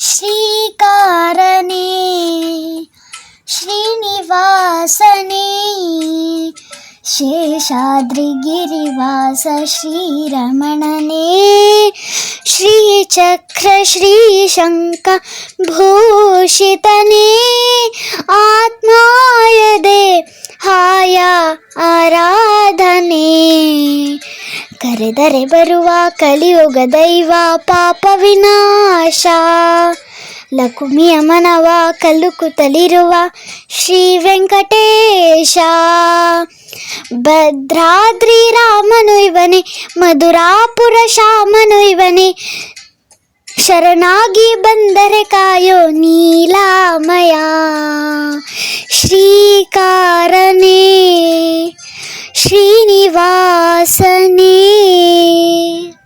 श्रीकारणे श्रीनिवासने शेषाद्रिगिरिवास श्रीरमणने श्रीचक्रश्रीशङ्क भूषितने आत्माय हाया आराधने। ಕರೆದರೆ ಬರುವ ಕಲಿಯುಗ ದೈವ ಪಾಪ ವಿನಾಶ. ಲಕುಮಿಯ ಮನವ ಕಲುಕುತ್ತಲಿರುವ ಶ್ರೀ ವೆಂಕಟೇಶ. ಭದ್ರಾದ್ರಿ ರಾಮನು ಇವನೇ, ಮಧುರಾಪುರ ಶಾಮನು ಇವನೇ. ಶರಣಾಗಿ ಬಂದರೆ ಕಾಯೋ ನೀಲಾಮಯ. ಶ್ರೀಕಾರನೇ 尼瓦桑尼。